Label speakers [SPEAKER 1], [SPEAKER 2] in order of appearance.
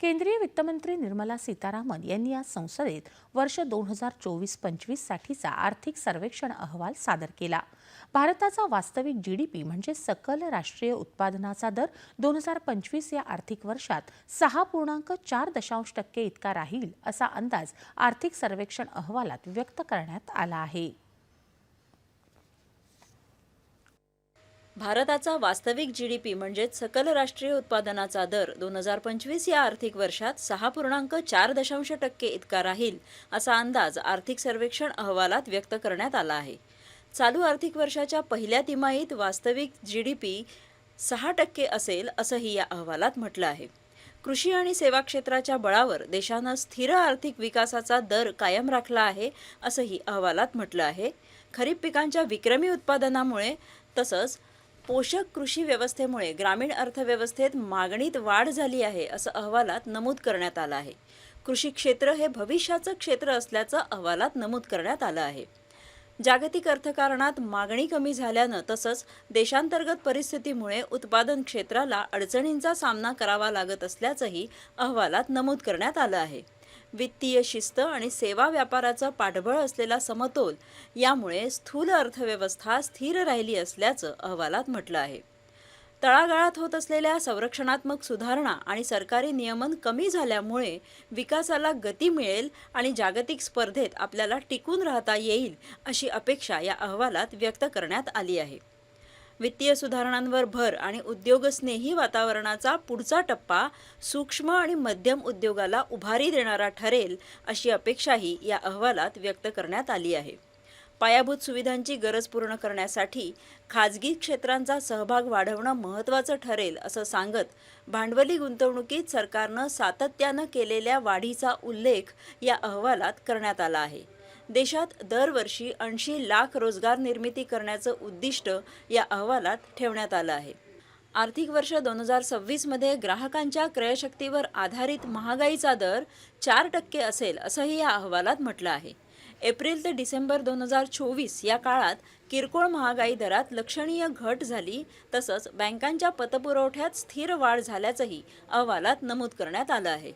[SPEAKER 1] केंद्रीय वित्तमंत्री निर्मला सीतारामन यांनी आज संसदेत वर्ष दोन हजार चोवीस पंचवीससाठीचा आर्थिक सर्वेक्षण अहवाल सादर केला. भारताचा वास्तविक जीडीपी म्हणजे सकल राष्ट्रीय उत्पादनाचा दर दोन हजार पंचवीस या आर्थिक वर्षात सहा पूर्णांक चार दशांश टक्के इतका राहील असा अंदाज आर्थिक सर्वेक्षण अहवालात व्यक्त करण्यात आला आहे.
[SPEAKER 2] भारताचा वास्तविक जी डी पी म्हणजेच सकल राष्ट्रीय उत्पादनाचा दर दोन हजार पंचवीस या आर्थिक वर्षात सहा पूर्णांक चार दशांश टक्के इतका राहील असा अंदाज आर्थिक सर्वेक्षण अहवालात व्यक्त करण्यात आला आहे. चालू आर्थिक वर्षाच्या पहिल्या तिमाहीत वास्तविक जी डी पी सहा टक्के असेल असंही या अहवालात म्हटलं आहे. कृषी आणि सेवा क्षेत्राच्या बळावर देशानं स्थिर आर्थिक विकासाचा दर कायम राखला आहे असंही अहवालात म्हटलं आहे. खरीप पिकांच्या विक्रमी उत्पादनामुळे तसंच पोषक कृषी व्यवस्थेमुळे ग्रामीण अर्थव्यवस्थेत मागणीत वाढ झाली आहे असं अहवालात नमूद करण्यात आलं आहे. कृषी क्षेत्र हे भविष्याचं क्षेत्र असल्याचं अहवालात नमूद करण्यात आलं आहे. जागतिक अर्थकारणात मागणी कमी झाल्यानं तसंच देशांतर्गत परिस्थितीमुळे उत्पादन क्षेत्राला अडचणींचा सामना करावा लागत असल्याचंही अहवालात नमूद करण्यात आलं आहे. वित्तीय शिस्त आणि सेवा व्यापाराचं पाठबळ असलेला समतोल यामुळे स्थूल अर्थव्यवस्था स्थिर राहिली असल्याचं अहवालात म्हटलं आहे. तळागाळात होत असलेल्या संरक्षणात्मक सुधारणा आणि सरकारी नियमन कमी झाल्यामुळे विकासाला गती मिळेल आणि जागतिक स्पर्धेत आपल्याला टिकून राहता येईल अशी अपेक्षा या अहवालात व्यक्त करण्यात आली आहे. वित्तीय सुधारणांवर भर आणि उद्योगस्नेही वातावरणाचा पुढचा टप्पा सूक्ष्म आणि मध्यम उद्योगाला उभारी देणारा ठरेल अशी अपेक्षाही या अहवालात व्यक्त करण्यात आली आहे. पायाभूत सुविधांची गरज पूर्ण करण्यासाठी खाजगी क्षेत्रांचा सहभाग वाढवणं महत्त्वाचं ठरेल असं सांगत भांडवली गुंतवणुकीत सरकारनं सातत्यानं केलेल्या वाढीचा उल्लेख या अहवालात करण्यात आला आहे. देशात दरवर्षी ऐंशी लाख रोजगार निर्मिती करण्याचं उद्दिष्ट या अहवालात ठेवण्यात आलं आहे. आर्थिक वर्ष दोन हजार सव्वीसमध्ये ग्राहकांच्या क्रयशक्तीवर आधारित महागाईचा दर चार टक्के असेल असंही या अहवालात म्हटलं आहे. एप्रिल ते डिसेंबर दोन हजार चोवीस या काळात किरकोळ महागाई दरात लक्षणीय घट झाली तसंच बँकांच्या पतपुरवठ्यात स्थिर वाढ झाल्याचंही अहवालात नमूद करण्यात आलं आहे.